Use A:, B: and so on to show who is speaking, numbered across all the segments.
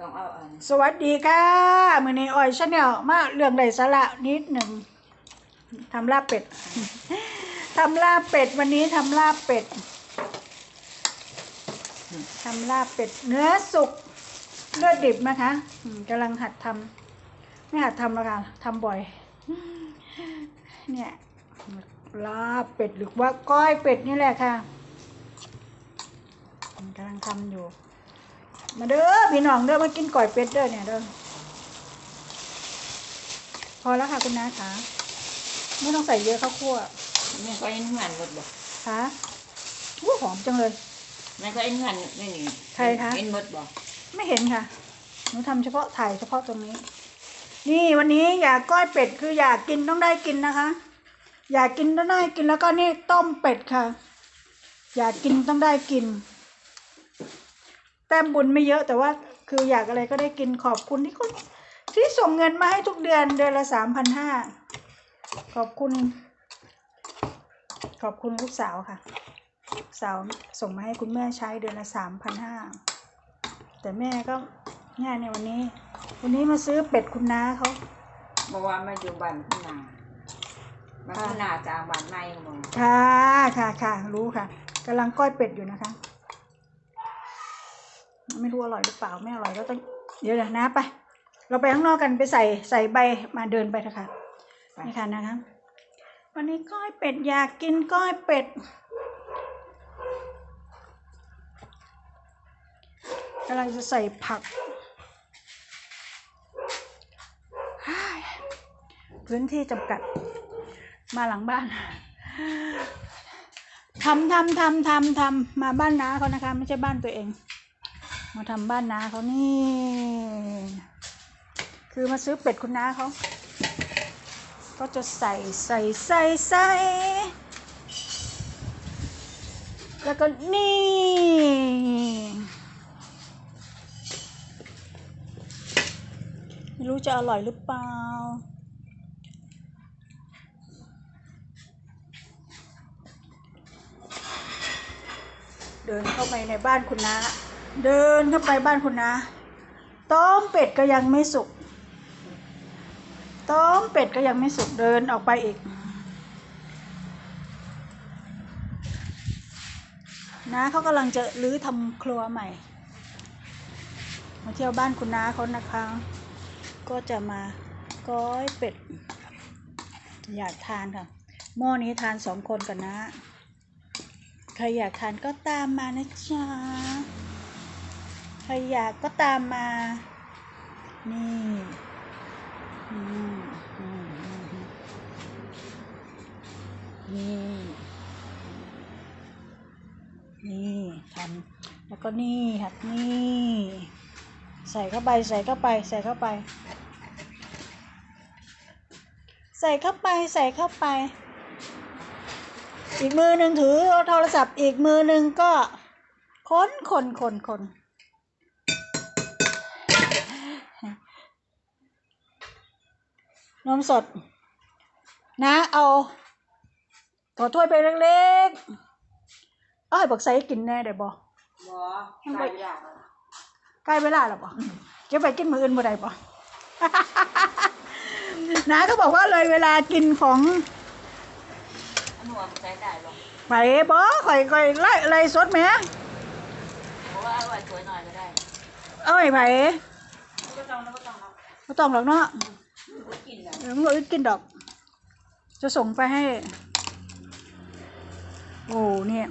A: ต้องเอาอัน
B: สวัสดีค่ะมือนี้ออยชาแนลมาเรื่องใดสาระนิดหนึ่งทำลาบเป็ดทำลาบเป็ดวันนี้ทำลาบเป็ดทำลาบเป็ด เนื้อสุกเลือดดิบนะคะกำลังหัดทำไม่หัดทำแล้วค่ะทำบ่อย เนี่ยลาบเป็ดหรือว่าก้อยเป็ดนี่แหละค่ะกำลังทำอยู่ มาเด้อพี่น้องเด้อมากินก่อยเป็ดเด้อเนี่ยเด้อพอแล้วค่ะคุณน้าขาไม่ต้องใส่เยอะข้าวคั่ว
A: แม่ก็เอ็นเหือนหมดบ่
B: ค่ะวู้หอมจังเลย
A: แม่ก็เอ็นเหือนนี่นี่
B: ใครคะ
A: เอ็นหมดบ่
B: ไม่เห็นค่ะหนูทำเฉพาะถ่ายเฉพาะตรงนี้ นี่วันนี้อยากก้อยเป็ดคืออยากกินต้องได้กินนะคะ อยากกินต้องได้กินแล้วก็นี่ต้มเป็ดค่ะ อยากกินต้องได้กิน แต้มบุญไม่เยอะแต่ว่าคืออยากอะไรก็ได้กินขอบคุณที่คุณที่ส่งเงินมาให้ทุกเดือนเดือนละสามพันห้าขอบคุณ ขอบคุณลูกสาวค่ะลูกสาวส่งมาให้คุณแม่ใช้เดือนละสามพันห้าแต่แม่ก็ง่ายในวันนี้ วันนี้มาซื้อเป็ดคุณน้าเขา
A: บอกว่ามาอยู่บ้านคุณนาบ้านคุณนาจางบ้านในบ่
B: ค่ะค่ะค่ะรู้ค่ะกำลังก้อยเป็ดอยู่นะคะ ไม่รู้อร่อยหรือเปล่าไม่อร่อยก็ต้องเดี๋ยวเดี๋ยวนะไป เราไปข้างนอกกันไปใส่ใส่ใบมาเดินไปเถอะค่ะนี่ค่ะนะคะ วันนี้ก้อยเป็ดอยากกินก้อยเป็ดกำลังจะใส่ผักฮ้ายพื้นที่จำกัดมาหลังบ้านทำทำทำทำทำมาบ้านน้าเขานะคะ ไม่ใช่บ้านตัวเอง มาทำบ้านน้าเขานี่ คือมาซื้อเป็ดคุณน้าเขา ก็จะใส่ใส่ใส่ใส่แล้วก็นี่ ไม่รู้จะอร่อยหรือเปล่าเดินเข้าไปในบ้านคุณน้า เดินเข้าไปบ้านคุณน้าต้มเป็ดก็ยังไม่สุกต้มเป็ดก็ยังไม่สุกเดินออกไปอีกน้าเขากำลังจะรื้อทำครัวใหม่ มาเที่ยวบ้านคุณน้าเขานะคะ ก็จะมาก้อยเป็ด อยากทานค่ะ หม้อนี้ทานสองคนกันนะ ใครอยากทานก็ตามมานะจ๊ะ ครอยากก็ตามมา นี่นี่ นี่ทำแล้วก็นี่ครับนี่ ใส่เข้าไป ใส่เข้าไป ใส่เข้าไป ใส่เข้าไป ใส่เข้าไป อีกมือหนึ่งถือโทรศัพท์ อีกมือหนึ่งก็คนคนคนคน นมสด นะเอาขอถ้วยไปเล็กๆเอ้ยบอกใส่กินแน่ได้บ่
A: บ่ใส่ยากอะ
B: ใกล้เวลาแล้วบ่จะไปกินมืออื่นบ่ได้บ่นะก็บอกว่าเลยเวลากินของ
A: อันหัวมันใช้ได้บ่
B: ไปบ่ข่อยข่อยไล่อะไรสดแหม
A: เพราะว่าเอาไว้สวยหน่อยก็ได้
B: เอ้ยไผ
A: ก็ต้องแล้วก็ต้องเอา
B: บ่ต้องหรอกเนาะ
A: บ่ กินแล้ว
B: เออมึงเอากินดอก จะส่งไปให้ โอ้เนี่ย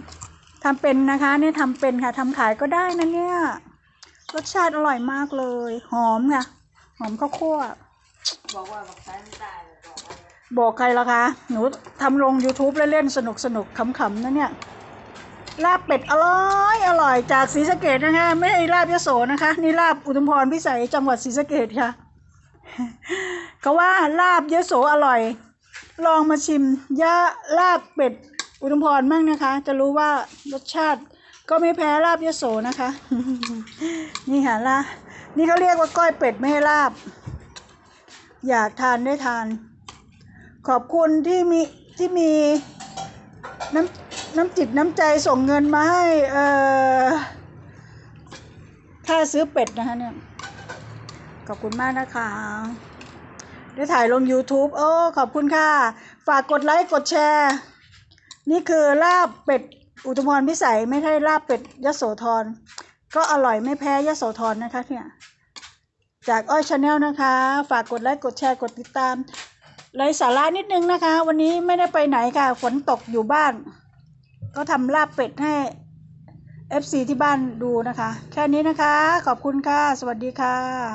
B: ทำเป็นนะคะเนี่ยทำเป็นค่ะทำขายก็ได้นะเนี่ย รสชาติอร่อยมากเลย หอมค่ะ หอมข้าวคั่ว
A: บอกว่าบอกใช้ไม่ได้บอกว่า
B: บอกใครล่ะคะ หนูทำลง YouTube เล่นๆสนุกสนุกๆขำๆนะเนี่ย ลาบเป็ดอร่อย อร่อยจากศรีสะเกดนะคะ ไม่ใช่ลาบยโสนะคะ นี่ลาบอุทุมพรพิสัยจังหวัดศรีสะเกดค่ะ เขาว่าลาบยโสอร่อย ลองมาชิมยาลาบเป็ดอุทุมพรมั่งนะคะ จะรู้ว่ารสชาติก็ไม่แพ้ลาบยโสนะคะ นี่ค่ะลานี่เขาเรียกว่าก้อยเป็ดไม่ให้ลาบ อยากทานได้ทาน ขอบคุณที่มีที่มีน้ำน้ำจิตน้ำใจส่งเงินมาให้เอ่อค่าซื้อเป็ดนะคะเนี่ย ขอบคุณมากนะคะได้ถ่ายลง YouTube โอ้ขอบคุณค่ะ ฝากกดไลค์กดแชร์ นี่คือลาบเป็ดอุทุมพรพิสัยไม่ใช่ลาบเป็ดยโสธรก็อร่อยไม่แพ้ยโสธรนะคะเนี่ยจากอ้อยชาแนลนะคะ ฝากกดไลค์กดแชร์กดติดตามไร้สาระนิดนึงนะคะ วันนี้ไม่ได้ไปไหนค่ะ ฝนตกอยู่บ้าน ก็ทำลาบเป็ดให้ FC ที่บ้านดูนะคะ แค่นี้นะคะ ขอบคุณค่ะ สวัสดีค่ะ